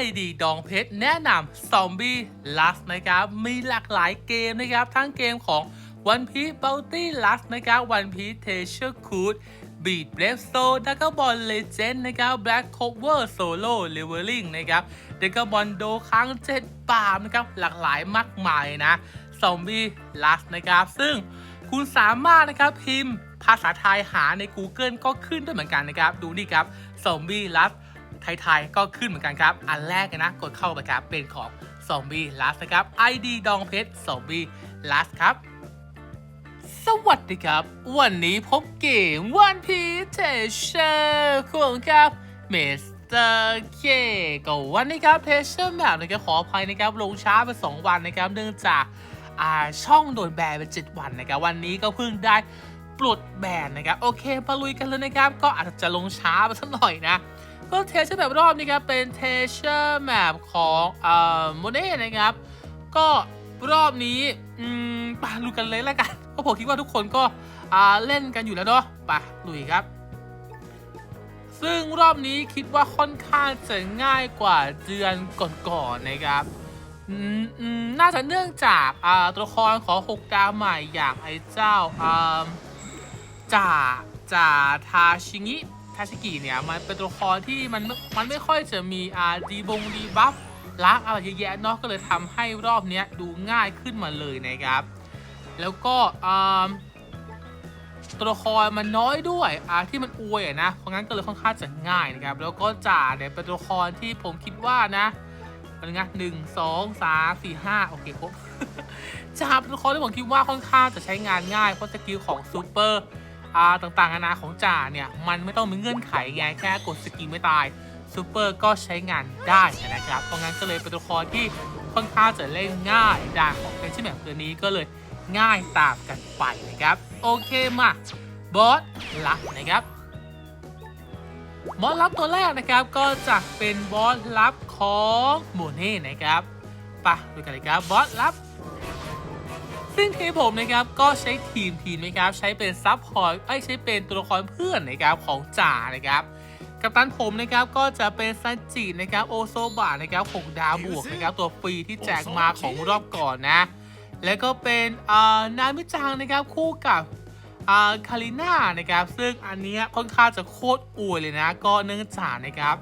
ID ดองเพชรแนะนำ Zombie Lust นะครับ มีหลากหลายเกมนะครับ ทั้งเกมของ One Piece Bounty Lust นะครับ One Piece Treasure Cruise Beat Brave Soul d r a g o n Ball Legend นะครับ Black Cover Solo Leveling นะครับ d r a g o n Ball โดครั้ง7ปามนะครับ หลากหลายมากมายนะ Zombie Lust นะครับ ซึ่งคุณสามารถนะครับพิมพ์ภาษาไทยหาใน Google ก็ขึ้นด้วยเหมือนกันนะครับ ดูนี่ครับ Zombie Lust ไทยๆ ก็ขึ้นเหมือนกันครับ อันแรกนะกดเข้าไปครับเป็นของ Zombie Last นะครับ ID ดองเพชร Zombie Last ครับ สวัสดีครับ วันนี้พบเกม One Piece Treasure ของครับ Mr. K ก็วันนี้ครับ Treasure Map นะครับขออภัยนะครับลงช้าไป 2 วันนะครับ เนื่องจากช่องโดนแบนไป7วันนะครับ วันนี้ก็เพิ่งได้ปลดแบนนะครับ โอเคมาลุยกันเลยนะครับ ก็อาจจะลงช้าไปสักหน่อยนะ ก็เทเชอร์แบบรอบนี้ครับเป็นเทเชอร์แมปของเอ่อโมเน่นะครับ ก็รอบนี้อืมปลุยกันเลยแล้วกันเพราะผมคิดว่าทุกคนก็อ่าเล่นกันอยู่แล้วเนาะไปลุยครับ ซึ่งรอบนี้คิดว่าค่อนข้างจะง่ายกว่าเดือนก่อนๆนะครับน่าจะเนื่องจากาตัวละครของหกดาวใหม่อย่างไอ้เจ้าาจ่าจ่าทาชิงิาชิกิเนี่ยมันเป็นตัวละครที่มันมันไม่ค่อยจะมีอาดีบงดีบัฟลักอะไรเยอะแยะเนาะก็เลยทำให้รอบเนี้ยดูง่ายขึ้นมาเลยนะครับ แล้วก็อ่าตัวละครมันน้อยด้วยอ่าที่มันอวยอะนะ เพราะงั้นก็เลยค่อนข้างจะง่ายนะครับ แล้วก็จ่าเนี่ยเป็นตัวละครที่ผมคิดว่านะเป็นไงหนึ่งสองสามสี่ห้าโอเคครบจ่าเป็นตัวละครที่ผมคิดว่าค่อนข้างจะใช้งานง่ายเพราะสกิลของซูเปอร์ ต่างๆนานาของจ่าเนี่ย มันไม่ต้องมีเงื่อนไขไงแค่กดสกิลไม่ตายซูเปอร์ก็ใช้งานได้นะครับเพราะงั้นก็เลยเป็นตัวละครที่ค่อนข้างจะเล่นง่ายด่านของเป็นชื่อแบบตัวนี้ก็เลยง่ายตามกันไปนะครับ โอเคมาบอสลับนะครับบอสลับตัวแรกนะครับก็จะเป็นบอสลับของโมเน่นะครับไปะดูกันเลยครับบอสลับ ซึ่งทีมผมนะครับก็ใช้ทีมทีมนะครับใช้เป็นซับพอร์ตไอ้ใช้เป็นตัวละครเพื่อนนะครับของจ่านะครับกัปตันผมนะครับก็จะเป็นซันจินะครับโอโซบะนะครับหกดาวบวกนะครับตัวฟรีที่แจกมาของรอบก่อนนะ แล้วก็เป็นอ่านามิจังนะครับคู่กับคาริน่านะครับซึ่งอันนี้ค่อนข้างจะโคตรอวยเลยนะ ก็เนื่องจากนะครับ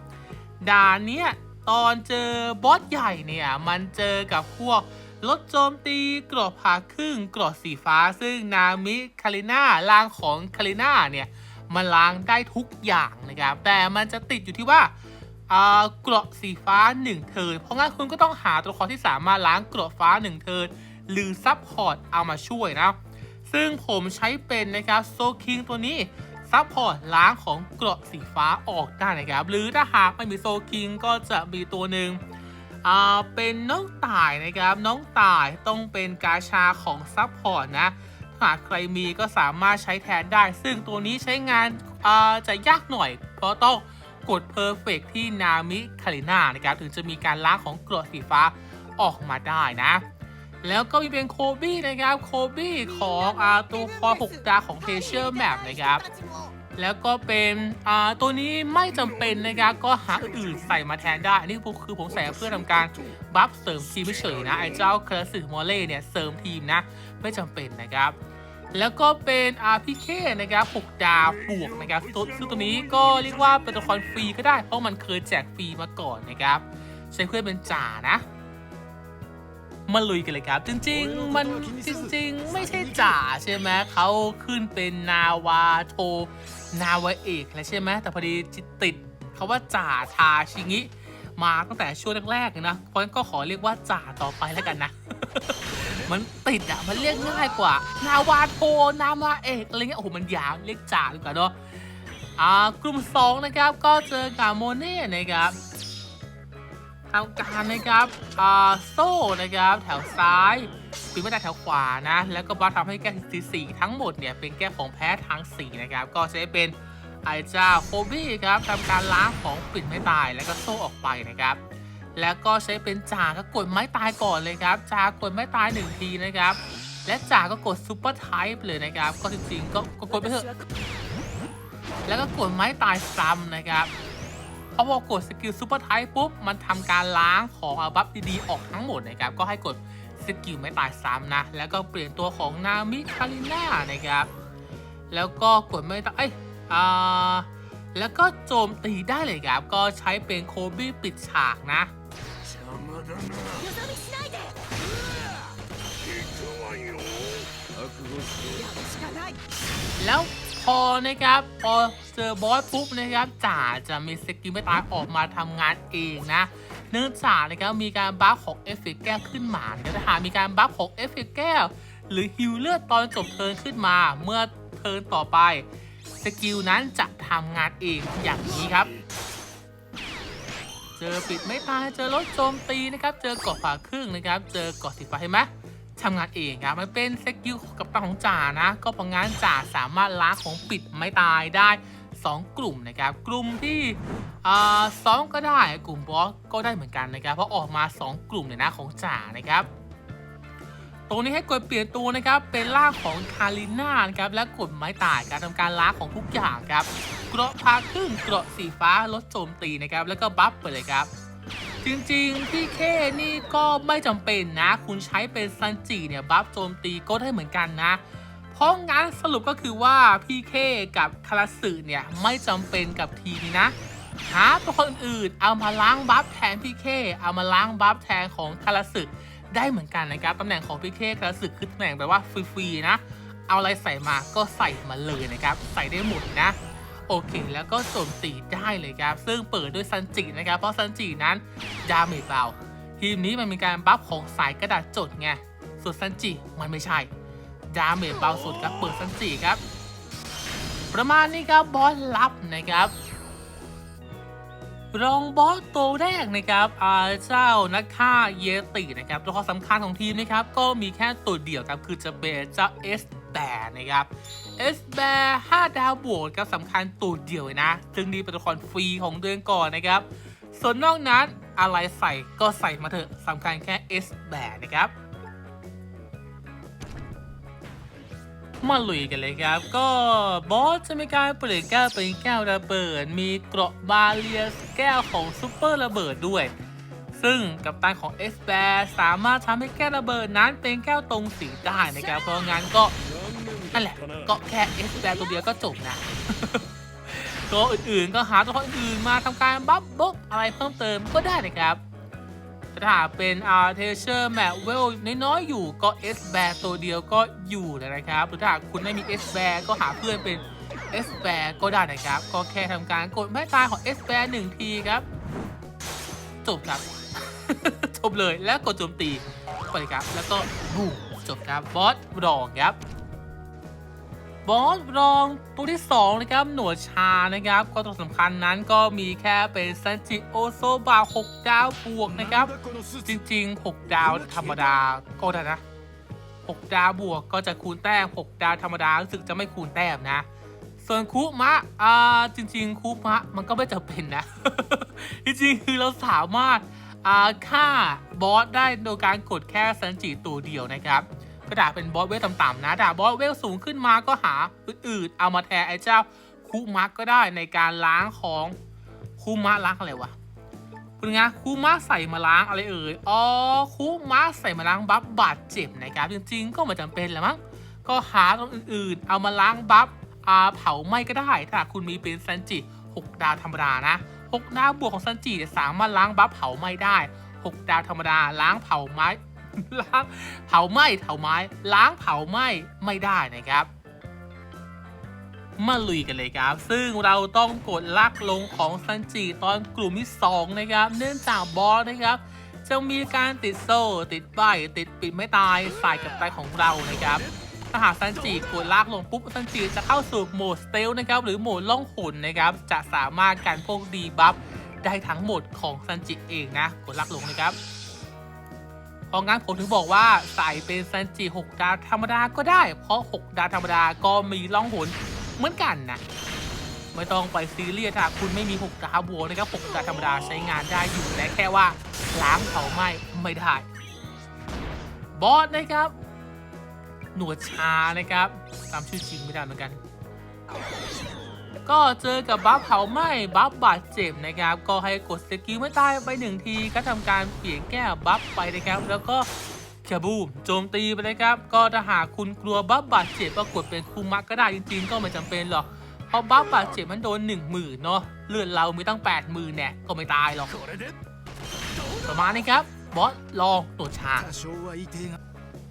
ด่านเนี้ยตอนเจอบอสใหญ่เนี่ยมันเจอกับพวก ลดโจมตีกรอบผ่าครึ่งกรอบสีฟ้าซึ่งนามิคาริน่าลางของคาริน่าเนี่ยมันล้างได้ทุกอย่างนะครับ แต่มันจะติดอยู่ที่ว่าอ่าเกราะสีฟ้า 1 เทิร์นเพราะงั้นคุณก็ต้องหาตัวละครที่สามารถล้างเกราะฟ้า 1 เทิร์นหรือซับพอร์ตเอามาช่วยนะ ซึ่งผมใช้เป็นนะครับโซคิงตัวนี้ซับพอร์ตล้างของเกราะสีฟ้าออกได้นะครับ หรือถ้าหากไม่มีโซคิงก็จะมีตัวหนึ่ง อ่าเป็นน้องต่ายนะครับ น้องต่ายต้องเป็นกาชาของซับพอร์ตนะถ้าหากใครมีก็สามารถใช้แทนได้ ซึ่งตัวนี้ใช้งานอ่าจะยากหน่อย เพราะต้องกด Perfect ที่นามิคาริน่านะครับ ถึงจะมีการล้างของกรดสีฟ้าออกมาได้นะ แล้วก็มีเป็นโคบี้นะครับ โคบี้ของอาตัวคอ6ดาของเทเชอร์แมปนะครับ แล้วก็เป็นอ่าตัวนี้ไม่จำเป็นนะครับก็หาอื่นๆใส่มาแทนได้นนี้คือผมใส่เพื่อทำการบัฟเสริมทีมเฉยๆนะไอ้เจ้าคลาสสิกมอเล่เนี่ยเสริมทีมนะไม่จำเป็นนะครับแล้วก็เป็นอาพีเคนะครับ6ดาวบวกนะครับตัวซึ่งตัวนี้ก็เรียกว่าเป็นตัวละครฟรีก็ได้ เพราะมันเคยแจกฟรีมาก่อนนะครับ ใช้เพื่อนเป็นจ่านะมาลุยกันเลยครับ จริง ๆ มันจริง ๆ ไม่ใช่จ่าใช่ไหมเขาขึ้นเป็นนาวาโท นาวาเอกแล้วใช่ไหมแต่พอดีจิตติดเขาว่าจ่าทาชิงิมาตั้งแต่ช่วงแรกๆเลยนะ เพราะงั้นก็ขอเรียกว่าจ่าต่อไปแล้วกันนะ มันติดอะมันเรียกง่ายกว่า นาวาโทนาวาเอกอะไรเงี้ย โอ้โห มันยาว เรียกจ่าดีกว่าเนาะ อ่ากลุ่มสองนะครับ ก็เจอกับโมเน่นะครับ ทำการนะครับอ่าโซ่นะครับ แถวซ้ายปีไม่ได้แถวขวานะ แล้วก็บัฟทำให้แก้สีสีทั้งหมดเนี่ยเป็นแก้ของแพ้ทั้งสีนะครับ ก็จะเป็นไอจ้าโคบี้ครับทำการล้างของปิดไม่ตายแล้วก็โซ่ออกไปนะครับ แล้วก็ใช้เป็นจ่าก็กดไม้ตายก่อนเลยครับ จากดไม้ตายหนึ่งทีนะครับ และจ่าก็กดซูเปอร์ไทป์เลยนะครับ ก็จริงๆก็กดไปเถอะ แล้วก็กดไม้ตายซ้ำนะครับ พรพอกดสกิลซูเปอร์ไทป์ปุ๊บ มันทำการล้างของอาบัฟดีๆ ออกทั้งหมดนะครับ ก็ให้กดสกิลไม่ตายซ้ำนะ แล้วก็เปลี่ยนตัวของนามิคาลิน่านะครับ แล้วก็กดไม่ตายเอ้ยอแล้วก็โจมตีได้เลยครับ ก็ใช้เป็นโคบี้ปิดฉากนะแล้ว พอนะครับ พอเจอบอสปุ๊บนะครับจ่าจะมีสกิลไม่ตายออกมาทำงานเองนะเนื่องจากนะครับมีการบัฟของเอฟเฟกแก้วขึ้นมานะครับถ้าหามีการบัฟของเอฟเฟกแก้วหรือฮิวเลือดตอนจบเทิร์นขึ้นมา เมื่อเทิร์นต่อไปสกิลนั้นจะทำงานเองอย่างนี้ครับ เจอปิดไม่ตายเจอรถโจมตีนะครับ เจอเกาะผ่าครึ่งนะครับ เจอเกาะสีฟ้าเห็นไหม ทำงานเองครับมันเป็นสกิลกับตันของจ่านะ ก็เพราะงั้นจ่าสามารถล้างของปิดไม่ตายได้ 2 กลุ่มนะครับ กลุ่มที่ซ้อมก็ได้กลุ่มบอสก็ได้เหมือนกันนะครับ เพราะออกมา 2 กลุ่มเนี่ยนะของจ่านะครับตรงนี้ให้กดเปลี่ยนตัวนะครับ เป็นร่างของคาริน่านะครับ และกดไม้ตายการทำการล้างของทุกอย่างครับ เกราะพาครึ่งเกราะสีฟ้าลดโจมตีนะครับ แล้วก็บัฟไปเลยครับ จริงๆ พี่เคนี่ก็ไม่จำเป็นนะ คุณใช้เป็นซันจิเนี่ยบัฟโจมตีก็ได้เหมือนกันนะ เพราะงั้นสรุปก็คือว่าพี่เคกับคาราสึเนี่ยไม่จำเป็นกับทีมนะ หาตัวคนอื่นเอามาล้างบัฟแทนพี่เคเอามาล้างบัฟแทนของคาราสึได้เหมือนกันนะครับตำแหน่งของพี่เคคาราสึคือตำแหน่งแบบว่าฟรีๆนะ เอาอะไรใส่มาก็ใส่มาเลยนะครับ ใส่ได้หมดนะ โอเค แล้วก็โจมตีได้เลยครับ ซึ่งเปิดด้วยซันจินะครับ เพราะซันจินั้นดาเมจเบาทีมนี้มันมีการบัฟของสายกระดาษจดไงส่วนซันจิมันไม่ใช่ดาเมจเบาสุดครับเปิดซันจิครับ ประมาณนี้ครับบอสลับนะครับรองบอสตัวแรกนะครับอาเจ้านักฆ่าเยตินะครับตัวข้อสำคัญของทีมนะครับก็มีแค่ตัวเดียวครับคือจะเป็นเจ้าเอสแบนะครับ เอสแบร์5ดาวบวกครับสำคัญตัวเดียวนะ ซึ่งนี่เป็นตัวละครฟรีของเดือนก่อนนะครับ ส่วนนอกนั้นอะไรใส่ก็ใส่มาเถอะสำคัญแค่เอสแบร์นะครับมาลุยกันเลยครับ ก็บอสจะมีการเปลี่ยนแก้วเป็นแก้วระเบิด มีเกราะบาเลียสแก้วของซูเปอร์ระเบิดด้วย ซึ่งกัปตันของเอสแบร์สามารถทำให้แก้วระเบิดนั้นเป็นแก้วตรงสีได้นะครับเพราะงั้นก็ นั่นแหละ ก็แค่เอสแบตัวเดียวก็จบนะ ตัวอื่นๆก็หาตัวอื่นมาทำการบัฟบุ๊กอะไรเพิ่มเติมก็ได้นะครับถ้าเป็นอาร์เทเชอร์แมทเวลน้อยๆอยู่ก็เอสแบตัวเดียวก็อยู่นะครับหรือถ้าคุณไม่มีเอสแบก็หาเพื่อนเป็นเอสแบก็ได้นะครับ ก็แค่ทำการกดไม้ตายของเอสแบหนึ่งทีครับจบครับจบเลยแล้วกดโจมตีไปครับ แล้วก็บูจบครับบอสรอครับ บอสรองตัวที่2นะครับหนวดชานะครับ ก็ตัวสำคัญนั้นก็มีแค่เป็นซันจิโอโซบา6ดาวบวกนะครับ จริง ๆ 6 ดาวธรรมดาก็ได้นะ 6 ดาวบวกก็จะคูณแต้ม 6 ดาวธรรมดารู้สึกจะไม่คูณแต้มนะ ส่วนคุมะอ่าจริง ๆ คุมะมันก็ไม่จำเป็นนะ จริงๆคือเราสามารถอ่าฆ่าบอสได้โดยการกดแค่ซันจิตัวเดียวนะครับ ก็ด่าเป็นบอสเวลต่ำๆนะด่าบอสเวลสูงขึ้นมาก็หาอื่นๆเอามาแทนไอ้เจ้าคุมะก็ได้ในการล้างของคุมะล้างอะไรวะคุณงาคูมาใส่มาล้างอะไรเอ่ยอ๋อคูมาใส่มาล้างบัฟบาดเจ็บนะครับจริงๆ ก็ไม่จำเป็นแหละมั้งก็หาตรงอื่นๆ เอามาล้างบัฟอาเผาไหม้ก็ได้ถ้าคุณมีเป็นซันจิ 6 ดาวธรรมดานะ 6 ดาวบวกของซันจิสามารถล้างบัฟเผาไหม้ได้ 6 ดาวธรรมดาล้างเผาไม้ ล้างเผาไหม้เผาไม้ ล้างเผาไหม้ไม่ได้นะครับ มาลุยกันเลยครับ ซึ่งเราต้องกดลักลงของซันจิตอนกลุ่มที่ 2 นะครับ เนื่องจากบอสนะครับจะมีการติดโซ่ ติดใบติดปิดไม่ตายใส่กับไตของเรานะครับถ้าหากซันจิกดลากลงปุ๊บซันจิจะเข้าสู่โหมดสเตลนะครับหรือโหมดล่องหนนะครับ จะสามารถกันพวกดีบัฟได้ทั้งหมดของซันจิเองนะ กดลากลงนะครับ เพราะงั้นผมถึงบอกว่าใส่เป็นซันจิ6ดาวธรรมดาก็ได้ เพราะ 6 ดาวธรรมดาก็มีล่องหนเหมือนกันนะไม่ต้องไปซีเรียสถ้าคุณไม่มี 6 ดาวบวกนะครับ 6 ดาวธรรมดาใช้งานได้อยู่แต่แค่ว่าล้างเผาไหม้ไม่ได้ บอสนะครับ หนวดชานะครับตามชื่อจริงไม่ได้เหมือนกัน ก็เจอกับบัฟเผาไหม้บัฟบาดเจ็บนะครับ ก็ให้กดสกิลไม่ตายไปหนึ่งทีก็ทำการเปลี่ยนแก้บัฟไปนะครับ แล้วก็ชบูมโจมตีไปเลยครับ ก็ถ้าหากคุณกลัวบัฟบาดเจ็บก็กดเป็นคูมักก็ได้จริงๆ ก็ไม่จำเป็นหรอกเพราะบัฟบาดเจ็บมันโดน1มื่นเนาะเลือดเรามีตั้ง 8 0,000เนี่ยก็ไม่ตายหรอกประมาณนี้ครับบอสลองตัวชา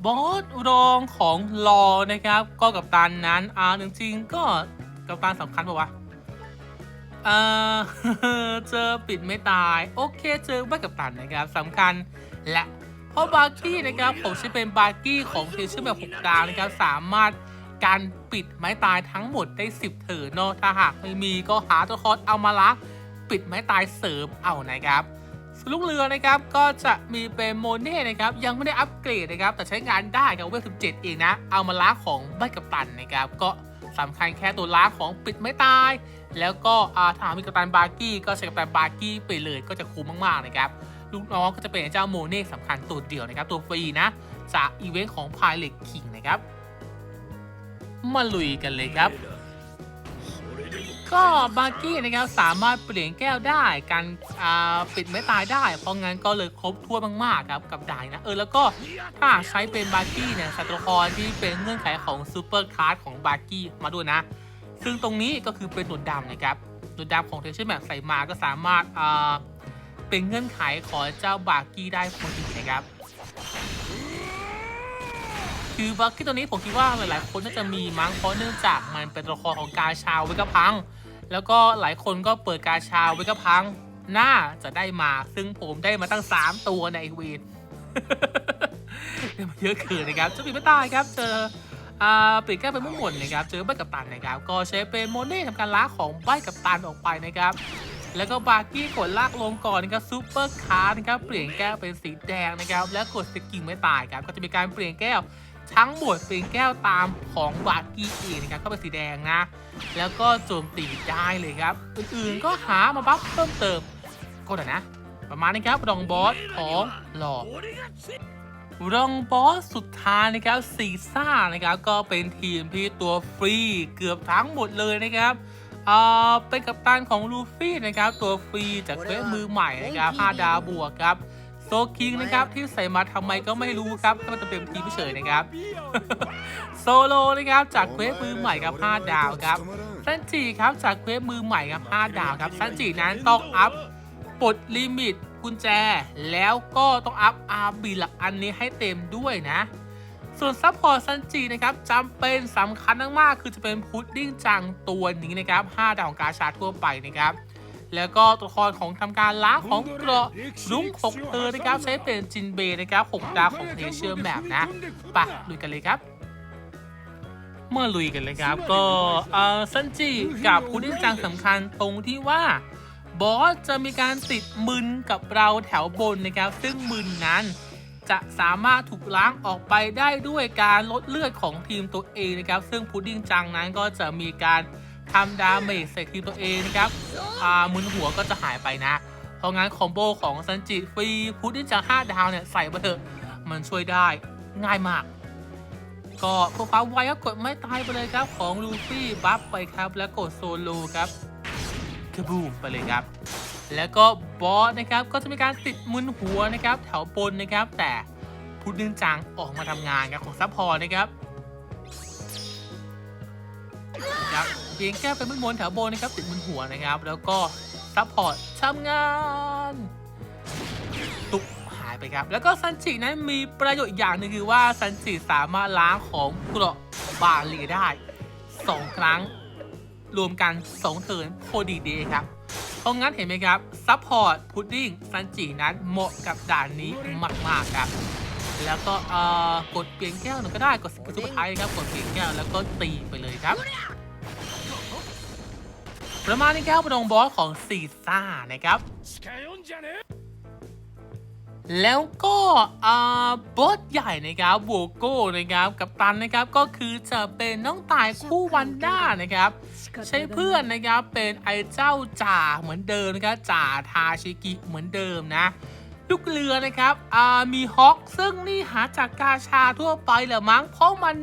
บอสรองของรอนะครับ ก็กับตันนั้นอาจริงๆก็ กับตันสำคัญปะวะ เออเจอปิดไม่ตาย โอเคเจอไม่กับตันนะครับสำคัญและเพราะบาร์กี้นะครับผมใช้เป็นบาร์กี้ของเทเชอร์แบบ6ดาวนะครับสามารถการปิดไม้ตายทั้งหมดได้ 10 เถิดเนาะถ้าหากไม่มีก็หาตัวคอสเอามาละปิดไม้ตายเสริมเอานะครับส่วนลูกเรือนะครับก็จะมีเป็นโมเน่นะครับยังไม่ได้อัปเกรดนะครับแต่ใช้งานได้กับเวล17เองนะเอามาล้างของใบกับตันนะครับก็ สำคัญแค่ตัวล้างของปิดไม่ตาย แล้วก็ถ้ามีกัปตันบาร์กี้ก็ใช้กัปตันบาร์กี้ไปเลยก็จะคุ้มมากๆนะครับลูกน้องก็จะเป็นเจ้าโมเน่สำคัญตัวเดียวนะครับ ตัวฟรีนะ จากอีเวนต์ของพายเล็กคิงนะครับ มาลุยกันเลยครับ ก็บาร์กี้นะครับสามารถเปลี่ยนแก้วได้ การปิดไม่ตายได้ เพราะงั้นก็เลยครบถ้วมากๆครับกับด่านนะ เออแล้วก็ถ้าใช้เป็นบาร์กี้เนี่ยสัตว์ละครที่เป็นเงื่อนไขของซูเปอร์คลาสของบาร์กี้มาด้วยนะ ซึ่งตรงนี้ก็คือเป็นหนวดดำนะครับหนวดดำของเทเชอร์แมปใส่มาก็สามารถเป็นเงื่อนไขของเจ้าบาร์กี้ได้พอดีนะครับคือบาร์กี้ตัวนี้ผมคิดว่าหลายๆคนน่าจะมีมั้งเพราะเนื่องจากมันเป็นตัวละครของกาชาวเวกพัง แล้วก็หลายคนก็เปิดกาชาเวกพังหน่าจะได้มา ซึ่งผมได้มาตั้ง 3 ตัวในไอเวนได้มาเยอะเกินนะครับเจะปีไม่ตายครับ เจออ่าปิดแก้วเป็นมุ่งหมดนะครับ เจอใบกับตันนะครับ ก็ใช้เป็นโมเน่ทำการล้าของใบกับตันออกไปนะครับ แล้วก็บาร์กี้กดลากลงก่อนนะครับซูเปอร์คาร์นะครับ เปลี่ยนแก้วเป็นสีแดงนะครับ แล้วกดสกิลไม่ตายครับ ก็จะมีการเปลี่ยนแก้ว ทั้งหมดเป็นแก้วตามของวากิอีนะครับก็เป็นสีแดงนะ แล้วก็โจมตีได้เลยครับ อื่นๆก็หามาบัฟเพิ่มเติมก็ได้นะ ประมาณนี้ครับรองบอสของหลอกรองบอสสุดท้ายนะครับซีซ่านะครับก็เป็นทีมที่ตัวฟรีเกือบทั้งหมดเลยนะครับเอ่อเป็นกัปตันของลูฟี่นะครับตัวฟรีจากเควมือใหม่นะครับ5ดาวบวกครับ โซคิงนะครับที่ใส่มาทำไมก็ไม่รู้ครับแค่มันจะเป็นทีมเฉยนะครับ โซโลนะครับจากเควสมือใหม่ครับ5ดาวครับซันจิครับจากเควสมือใหม่ครับ5ดาวครับซันจินั้นต้องอัพปลดลิมิตกุญแจ แล้วก็ต้องอัพอาร์บีหลักอันนี้ให้เต็มด้วยนะ ส่วนซัพพอร์ตซันจีนะครับจำเป็นสำคัญมากๆคือจะเป็นพุดดิ้งจังตัวนี้นะครับ 5 ดาวของกาชาทั่วไปนะครับ แล้วก็ตัวละครของทำการล้างของเกราะรุ้งของเธอนะครับใช้เป็นจินเบย์นะครับ6ดาวของเทเชอร์แบบนะไปะลุยกันเลยครับเมื่อลุยกันเลยครับ ก็เอ่อซันจิกับพุดดิ้งจังสำคัญตรงที่ว่า บอสจะมีการติดมึนกับเราแถวบนนะครับ ซึ่งมึนนั้น จะสามารถถูกล้างออกไปได้ด้วยการลดเลือดของทีมตัวเองนะครับ ซึ่งพุดดิ้งจังนั้นก็จะมีการ ทำดาเมจใส่ทีมตัวเองนะครับอ่ามึนหัวก็จะหายไปนะ เพราะงั้นคอมโบของซันจิฟรีพุดดิ้งจัง5ดาวเนี่ยใส่มาเถอะมันช่วยได้ง่ายมาก ก็พื่อควาไวก็กดไม่ตายไปเลยครับของลูฟี่บัฟไปครับแล้วกดโซโลครับกระบูมไปเลยครับ แล้วก็บอสนะครับก็จะมีการติดมึนหัวนะครับ แถวบนนะครับ แต่พุดดึงจังออกมาทำงานครับของซัพพอร์ตนะครับครับ เพียงแค่เป็นมึนมนแถวบนนะครับติดมึนหัวนะครับ แล้วก็ซัพพอร์ตทำงานตุกหายไปครับ แล้วก็ซันจินั้นมีประโยชน์อีกอย่างหนึงคือว่าซันจิสามารถล้างของเกราะบาลีได้ 2 ครั้ง รวมกัน2เทิร์นโคดีเดครับเพราะงั้นเห็นไหมครับซัพพอร์ตพุดดิ้งซันจินั้นเหมาะกับด่านนี้มากๆครับแล้วก็เอ่อกดเปลี่ยนแก้วหนึ่งก็ได้กดสุดท้ายครับกดเปลี่ยนแก้วแล้วก็ตีไปเลยครับ ประมาณนี้ครับเป็องบอสของซีซ่านะครับ แล้วก็บอสใหญ่นะครับโวโก้นะครับกับตันนะครับก็คือจะเป็นน้องตายคู่วันด้านะครับ ใช้เพื่อนนะครับเป็นไอเจ้าจ่าเหมือนเดิมนะครับจ่าทาชิกิเหมือนเดิมนะลูกเรือนะครับมีฮอคซึ่งนี่หาจากกาชาทั่วไปหรือมั้งเพราะมัน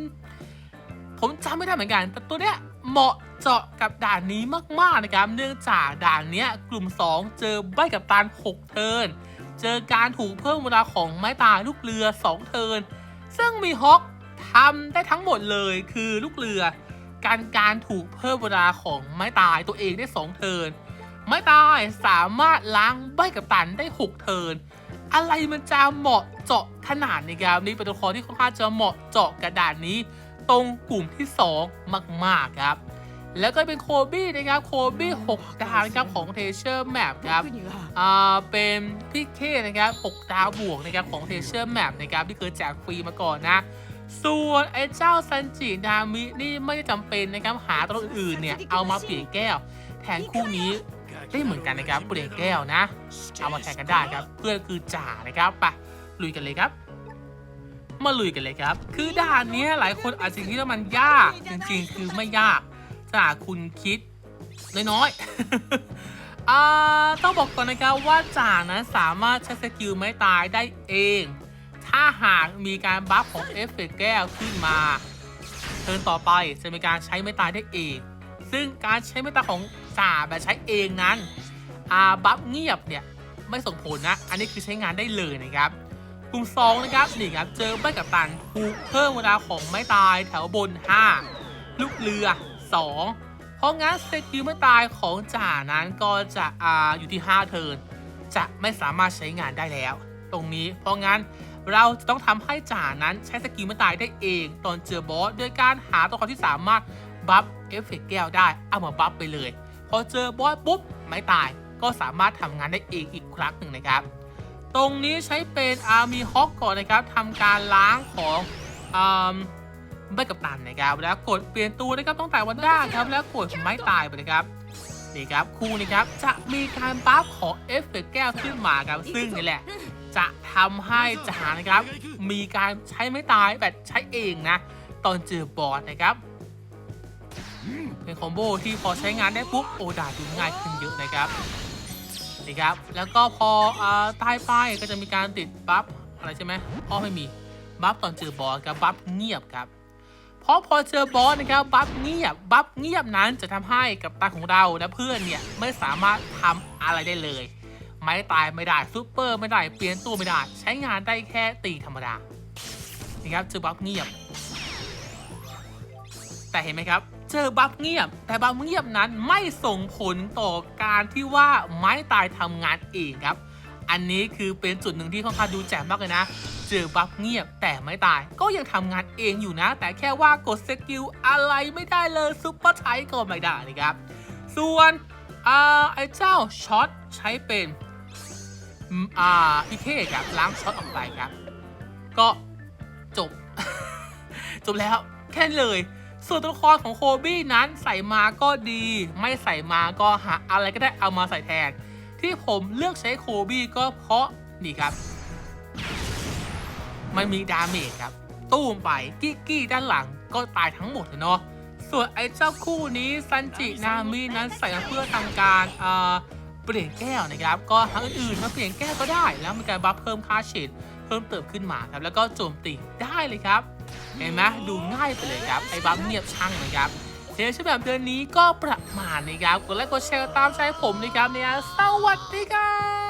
ผมจำไม่ได้เหมือนกัน แต่ตัวเนี้ย เหมาะเจาะกับด่านนี้มากๆนะครับ เนื่องจากด่านเนี้ยกลุ่ม 2 เจอใบกับตัน6เทินเจอการถูกเพิ่มเวลาของไม้ตายลูกเรือ 2 เทินซึ่งมีฮอกทำได้ทั้งหมดเลยคือลูกเรือ การการถูกเพิ่มเวลาของไม้ตายตัวเองได้ 2 เทินไม้ตายสามารถล้างใบกับตันได้ 6 เทินอะไรมันจะเหมาะเจาะขนาดนี้ครับนี่เป็นตัวละครที่ค่อนข้างจะเหมาะเจาะกระดานนี้ ตรงกลุ่มที่ 2 มากๆครับ แล้วก็เป็นโคบี้นะครับ โคบี้6ดาวนะครับของเทเชอร์แมปครับอ่าเป็นพี่เคนะครับ 6 ดาวบวกนะครับของเทเชอร์แมปนะครับที่เคยแจกฟรีมาก่อนนะ ส่วนไอ้เจ้าซันจินามินี่ไม่จำเป็นนะครับหาตัวอื่นเนี่ยเอามาเปลี่ยนแก้ว แทนคู่นี้ได้เหมือนกันนะครับเปลี่ยนแก้วนะ เอามาแทนกันได้ครับ เพื่อนคือจ่านะครับไปลุยกันเลยครับ มาลุยกันเลยครับ คือด่านเนี้ยหลายคนอาจจะคิดว่ามันยาก จริงๆ คือไม่ยากถ้าคุณคิดน้อยๆอ่าต้องบอกก่อนนะครับว่าจ่านั้นสามารถใช้สกิลไม่ตายได้เอง ถ้าหากมีการบัฟของเอฟเฟกแก้วขึ้นมาเทิร์นต่อไปจะมีการใช้ไม่ตายได้เอง ซึ่งการใช้ไม่ตายของจ่าแบบใช้เองนั้นอาบัฟเงียบเนี่ยไม่ส่งผลนะ อันนี้คือใช้งานได้เลยนะครับ กลุ่ม2นะครับนี่ครับเจอใบกับตันถูกเพิ่มเวลาของไม้ตายแถวบน 5 ลูกเรือ 2 เพราะงั้นสกิลไม่ตายของจ่านั้นก็จะอ่าอยู่ที่ 5 เทิร์นจะไม่สามารถใช้งานได้แล้ว ตรงนี้เพราะงั้นเราจะต้องทำให้จ่านั้นใช้สกิลไม่ตายได้เอง ตอนเจอบอสโดยการหาตัวละครที่สามารถบัฟเอฟเฟกต์แก้วได้เอามาบัฟไปเลย พอเจอบอสปุ๊บไม่ตายก็สามารถทำงานได้เองอีกครั้งหนึ่งนะครับ ตรงนี้ใช้เป็นอาร์มีฮอกก่อนนะครับทำการล้างของอ่าใบกับตันนะครับแล้วกดเปลี่ยนตัวนะครับตั้งแต่วันด้าครับแล้วกดไม้ตายไปนะครับนี่ครับคู่นี้ครับจะมีการบัฟของเอฟเฟกแก้วขึ้นมาครับซึ่งนี่แหละ จะทำให้จานะครับ มีการใช้ไม้ตายแบบใช้เองนะ ตอนเจอบอสนะครับเป็นคอมโบที่พอใช้งานได้ปุ๊บโอดาดูง่ายขึ้นเยอะนะครับ นี่ครับแล้วก็พออ่าใต้ป้ายก็จะมีการติดบัฟอะไรใช่ไหมอ้อไม่มีบัฟตอนเจอบอสกับบัฟเงียบครับเพราะพอเจอบอสนะครับบัฟเงียบบัฟเงียบนั้นจะทำให้กับตาของเราและเพื่อนเนี่ยไม่สามารถทำอะไรได้เลย ไม้ตายไม่ได้ซูเปอร์ไม่ได้เปลี่ยนตัวไม่ได้ใช้งานได้แค่ตีธรรมดานี่ครับเจอบัฟเงียบ แต่เห็นไหมครับ จอบัฟเงียบ แต่บัฟเงียบนั้นไม่ส่งผลต่อการที่ว่าไม้ตายทำงานเองครับ อันนี้คือเป็นจุดหนึ่งที่ค่อนข้างดูแจ่มมากเลยนะ เจอบัฟเงียบแต่ไม่ตาย ก็ยังทำงานเองอยู่นะ แต่แค่ว่ากดสกิลอะไรไม่ได้เลยซุปเปอร์ไทก็ไม่ได้นะครับ ส่วนอ่าไอ้เจ้าช็อตใช้เป็นอ่าพี่เคครับล้างช็อตออกไปครับ ก็จบ จบแล้วแค่เลย ส่วนตัวละครของโคบี้นั้นใส่มาก็ดี ไม่ใส่มาก็หาอะไรก็ได้เอามาใส่แทน ที่ผมเลือกใช้โคบี้ก็เพราะนี่ครับ มันมีดาเมจครับ ตู้มไปกี้กี้ด้านหลังก็ตายทั้งหมดเลยเนาะส่วนไอ้เจ้าคู่นี้ซันจินามินั้นใส่เพื่อทำการอ่าเปลี่ยนแก้วนะครับ ก็ทั้งอื่นๆมาเปลี่ยนแก้วก็ได้ แล้วมีการบัฟเพิ่มค่าเฉดเพิ่มเติมขึ้นมาครับ แล้วก็โจมตีได้เลยครับ เห็นไหมดูง่ายไปเลยครับ ไอ้บัฟเงียบช่างนะครับเทชแบบเดือนนี้ก็ประมาณนี้ครับ กดไลค์กดแชร์ตามใจผมนะครับเนี่ยสวัสดีครับ